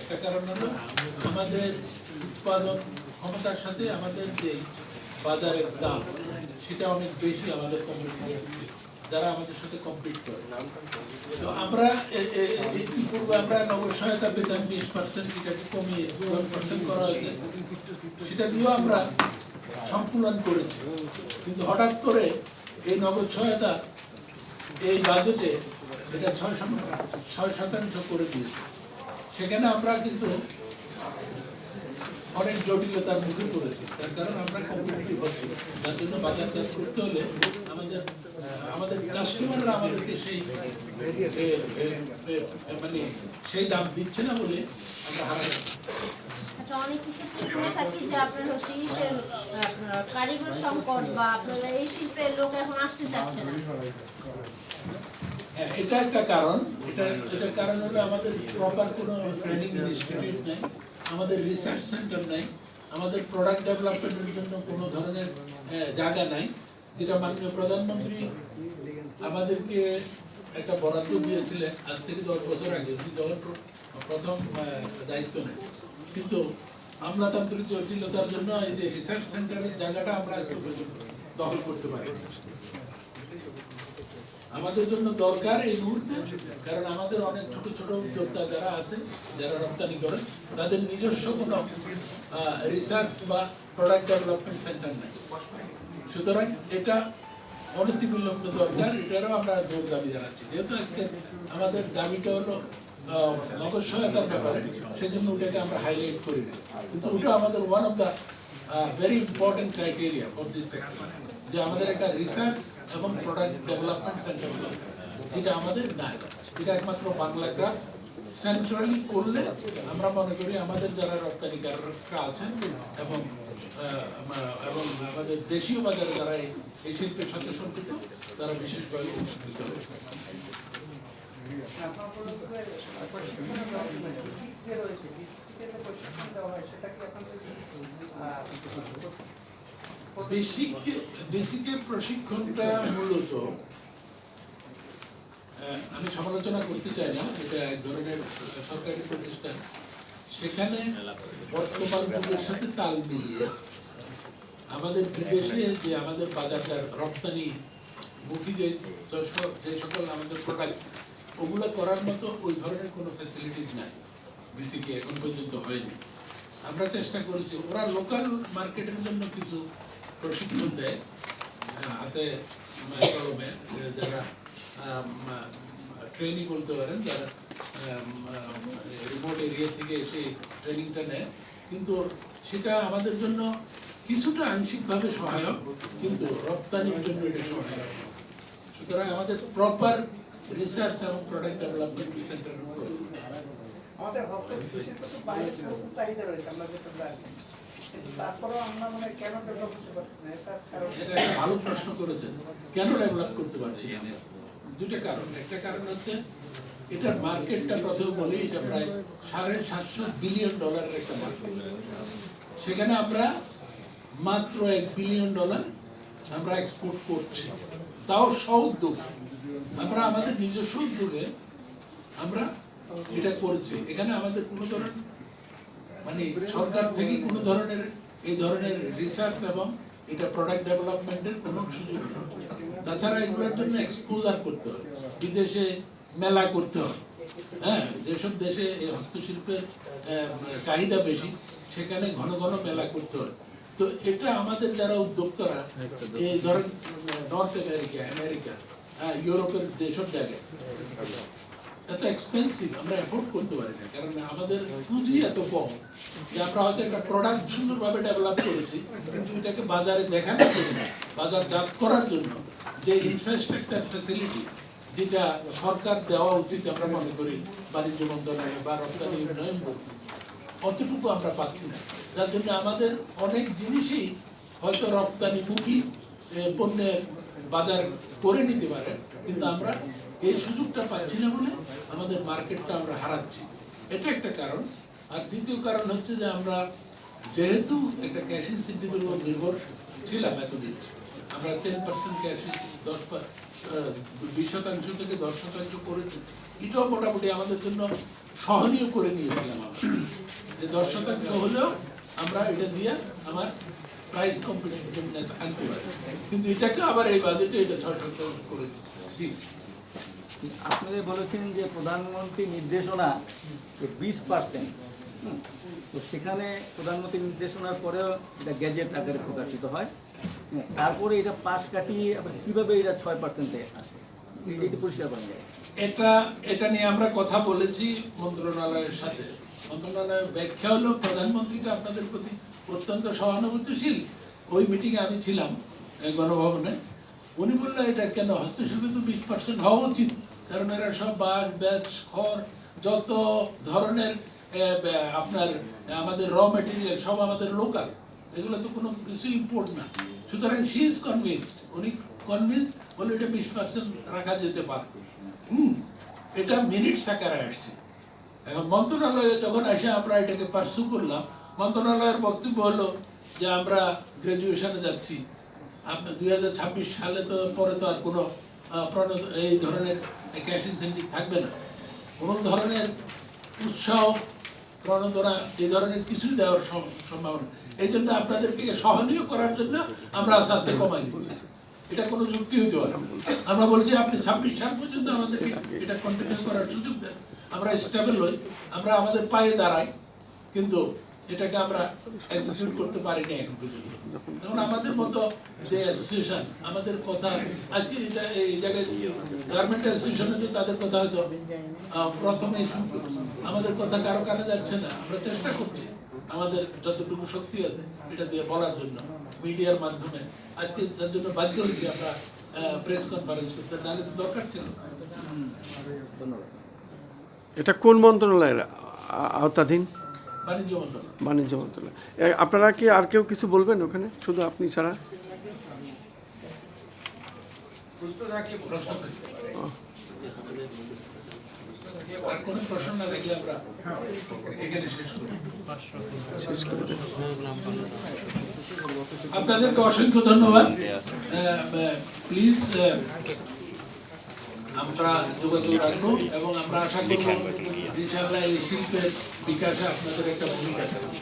একটা কারণ হলো আমাদের উৎপাদন ক্ষমতার সাথে আমাদের যে বাজারের দাম, সেটা অনেক বেশি আমাদের যারা আমাদের সাথে করে। তো আমরা ইতিপূর্বে আমরা নগর সহায়তা বিশ পার্সেন্ট কমিয়ে পার্সেন্ট করা হয়েছে। সেটা দিয়েও আমরা সংকুলন করেছি। কিন্তু হঠাৎ করে এই নগদ সহায়তা এই বাজেটে এটা ছয় শতাংশ করে দিয়েছে। সেখানে আমরা কিন্তু অনেক জটিলতার মুখে পড়েছি। তার কারণ আমরা কম্পিটিটিভ হচ্ছি। তার জন্য বাজার চাষ করতে হলে আমাদের আমাদের কাস্টমাররা আমাদেরকে সেই মানে সেই দাম দিচ্ছে না বলে আমরা হারাচ্ছি আচ্ছা অনেক ক্ষেত্রে শুনে থাকি যে আপনার হচ্ছে ইসের কারিগর সংকট বা আপনারা এই শিল্পের লোক এখন আসতে চাচ্ছে না। এটা একটা কারণ। এটা এটার কারণ হলো আমাদের প্রপার কোনো ট্রেনিং ইনস্টিটিউট নেই আমাদের রিসার্চ সেন্টার নাই আমাদের প্রোডাক্ট ডেভেলপমেন্টের জন্য কোনো ধরনের আহ, জায়গা নাই যেটা মাননীয় প্রধানমন্ত্রী আমাদেরকে একটা বরাদ্দ দিয়েছিলেন আজ থেকে দশ বছর আগে। উনি যখন প্রথম দায়িত্ব নেন। কিন্তু আমলাতান্ত্রিক জটিলতার জন্য এই যে রিসার্চ সেন্টারের জায়গাটা আমরা দখল করতে পারি আমাদের জন্য দরকার এই মুহূর্তে, কারণ আমাদের অনেক ছোট ছোট উদ্যোক্তা যারা আছে, যারা রপ্তানি করেন তাদের নিজস্ব কোনো রিসার্চ বা প্রোডাক্ট ডেভেলপমেন্ট সেন্টার নেই। সুতরাং এটা অনতিবিলম্বে দরকার, এটারও আমরা জোর দাবি জানাচ্ছি। যেহেতু আজকে আমাদের দাবিটা হলো সহায়তার ব্যাপারে, সেজন্য ওটাকে আমরা হাইলাইট করি না। কিন্তু ওটা আমাদের one of the very important criteria for this sector যে আমাদের একটা রিসার্চ এবং প্রোডাক্ট ডেভেলপমেন্ট সেন্টার যেটা আমাদের নাই এটা একমাত্র বাংলা ক্রাফট সেন্ট্রালি করলে আমরা মনে করি আমাদের যারা রপ্তানিকাররা আছেন এবং এবং আমাদের দেশীয় বাজারে যারা এই- শিল্পের সাথে সম্পৃক্ত তারা বিশেষভাবে উপকৃত হবে প্রশিক্ষণ দেওয়া হয়, সেটা কি প্রশিক্ষণটা মূলত আমি সমালোচনা করতে চাই না এটা এক ধরনের সরকারি প্রতিষ্ঠান। সেখানে বর্তমান যুগের সাথে তাল মিলিয়ে আমাদের বিদেশে যে আমাদের বাজারটা রপ্তানি মুখী যে যে- যে সকল আমাদের প্রোডাক্ট ওগুলো করার মতো ওই ধরনের কোনো ফ্যাসিলিটিস নাই। বিসিকে এখন পর্যন্ত হয়নি। আমরা চেষ্টা করেছি ওরা লোকাল মার্কেটের জন্য কিছু প্রশিক্ষণ দেয় হাতে যারা ট্রেনিং করতে পারেন যারা রিমোট এরিয়া থেকে এসে ট্রেনিংটা নেয় কিন্তু সেটা আমাদের জন্য কিছুটা আংশিকভাবে সহায়ক কিন্তু রপ্তানির জন্য এটা সহায়ক। সুতরাং আমাদের প্রপার রিসার্চ এবং প্রোডাক্ট ডেভেলপমেন্ট সেন্টার আমাদের হস্তশিল্প তো বাইরে চাহিদা রয়েছে, আমরা যেটা মানে ভালো প্রশ্ন করেছেন। কেন ডেভেলপ করতে পারছি না দুটো কারণ। একটা কারণ হচ্ছে এটার মার্কেটটা বলি, এটা প্রায় সাড়ে সাতশো বিলিয়ন ডলারের একটা মার্কেট সেখানে আমরা মাত্র এক বিলিয়ন ডলার আমরা এক্সপোর্ট করছি। তাও সউদ্যোগ আমরা আমাদের নিজস্ব উদ্যোগে আমরা এটা করছি। এখানে আমাদের কোনো ধরনের মানে সরকার থেকে কোনো ধরনের এই ধরনের রিসার্চ এবং এটা প্রোডাক্ট ডেভেলপমেন্টের কোনো সুযোগ তাছাড়া এগুলোর জন্য এক্সপোজার করতে হয়। বিদেশে মেলা করতে হয়। হ্যাঁ যেসব দেশে এই হস্তশিল্পের আহ, চাহিদা বেশি সেখানে ঘন ঘন মেলা করতে হয়। তো এটা আমাদের যারা উদ্যোক্তারা এই ধরেন নর্থ আমেরিকা আমেরিকা হ্যাঁ, ইউরোপের যেসব জায়গায় এত এক্সপেন্সিভ আমরা এফোর্ড করতে পারি না। কারণ আমাদের পুঁজি এত কম যে আমরা হয়তো একটা প্রোডাক্ট সুন্দরভাবে ডেভেলপ করেছি কিন্তু এটাকে বাজারে দেখানোর জন্য বাজারজাত করার জন্য। যে ইনফ্রাস্ট্রাকচার ফ্যাসিলিটি যেটা সরকার দেওয়া উচিত আমরা মনে করি বাণিজ্য মন্ত্রণালয় বা রপ্তানি উন্নয়ন অতটুকু আমরা পাচ্ছি না। যার জন্য আমাদের অনেক জিনিসই হয়তো রপ্তানিমুখী এ, পণ্যের বাজার করে নিতে পারে, কিন্তু আমরা এই সুযোগটা পাচ্ছি না বলে আমাদের মার্কেটটা আমরা হারাচ্ছি। এটা একটা কারণ। আর দ্বিতীয় কারণ হচ্ছে যে আমরা যেহেতু একটা ক্যাশ ইনসেন্টিভের উপর নির্ভর ছিলাম এতদিন, আমরা টেন পার্সেন্ট ক্যাশ দশ বিশ শতাংশ থেকে দশ শতাংশ করেছি। এটাও মোটামুটি আমাদের জন্য সহনীয় করে নিয়েছিলাম আমরা। যে দশ শতাংশ হলেও আমরা এটা দিয়ে আমার প্রাইস কম্পিটিটিভনেস আনতে পারি। কিন্তু এটাকে আবার এই বাজেটে এটা ছয় করে দিই। আপনি বলেছেন যে প্রধানমন্ত্রী নির্দেশনা যে বিশ পার্সেন্ট তো সেখানে প্রধানমন্ত্রী নির্দেশনার পরেও এটা গ্যাজেট আকারে প্রকাশিত হয় হ্যাঁ, তারপরে এটা পাশ কাটিয়ে আবার কীভাবে এটা ছয় পার্সেন্টে আসে? এটি পরিষ্কার করা যায় এটা এটা নিয়ে আমরা কথা বলেছি মন্ত্রণালয়ের সাথে। মন্ত্রণালয়ের ব্যাখ্যা হলো প্রধানমন্ত্রী তো আপনাদের প্রতি অত্যন্ত সহানুভূতিশীল। ওই মিটিংয়ে আমি ছিলাম গণভবনে উনি বললেন এটা কেন হস্তশিল্পে তো বিশ পার্সেন্ট হওয়া উচিত? কারণ এরা সব বাঁশ ব্যাচ খড়, যত ধরনের আপনার, আমাদের র মেটেরিয়াল সব আমাদের লোকাল এগুলো তো কোনো কিছু ইম্পোর্ট না। সুতরাং শি ইজ কনভিন্সড উনি কনভিন্স বলে এটা বিশ পার্সেন্ট রাখা যেতে পারে। হুম, এটা মিনিট আকারে আসছে। এখন মন্ত্রণালয়ে যখন এসে আমরা এটাকে পার্সু করলাম, মন্ত্রণালয়ের বক্তব্য হলো যে আমরা গ্রাজুয়েশনে যাচ্ছি। আপনার দুই হাজার ছাব্বিশ সালে তো পরে তো আর কোনো এই ধরনের ক্যাশ ইনসেন্টিভ থাকবে না। কোনো ধরনের উৎসাহ, প্রণোদনা এই ধরনের কিছুই দেওয়ার সম্ভাবনা এই জন্য আপনাদেরকে সহনীয় করার জন্য আমরা আস্তে আস্তে কমাই এটা কোনো যুক্তি হইতে পারে আমরা বলছি, আপনি ছাব্বিশ সাল পর্যন্ত আমাদেরকে এটা কন্টিনিউ করার সুযোগ দেন। আমরা স্টেবল হই আমরা আমাদের পায়ে দাঁড়াই কিন্তু এটাকে আমরা এক্সিকিউট করতে পারিনি এখন পর্যন্ত। যেমন আমাদের মতো যে অ্যাসোসিয়েশন আমাদের কথা আজকে এটা এই জায়গায় গার্মেন্ট অ্যাসোসিয়েশনে তো তাদের কথা হয়তো শুনব। আমাদের কথা কারও কানে যাচ্ছে না আমরা চেষ্টা করছি। আমাদের যতটুকু শক্তি আছে এটা দিয়ে বলার জন্য মিডিয়ার মাধ্যমে। আজকে তার জন্য বাধ্য হয়েছি আমরা প্রেস কনফারেন্স করতে নাহলে তো দরকার ছিল ধন্যবাদ। এটা কোন মন্ত্রণালয়ের আওতাধীন? বাণিজ্য মন্ত্রণালয়। আপনারা কি আর কেউ কিছু বলবেন ওখানে? শুধু আপনি ছাড়া? আপনাদেরকে অসংখ্য ধন্যবাদ। প্লিজ আমরা যোগাযোগ রাখব এবং আমরা আশা করব ইনশাআল্লাহ এই শিল্পের বিকাশে আপনাদের একটা ভূমিকা থাকবে।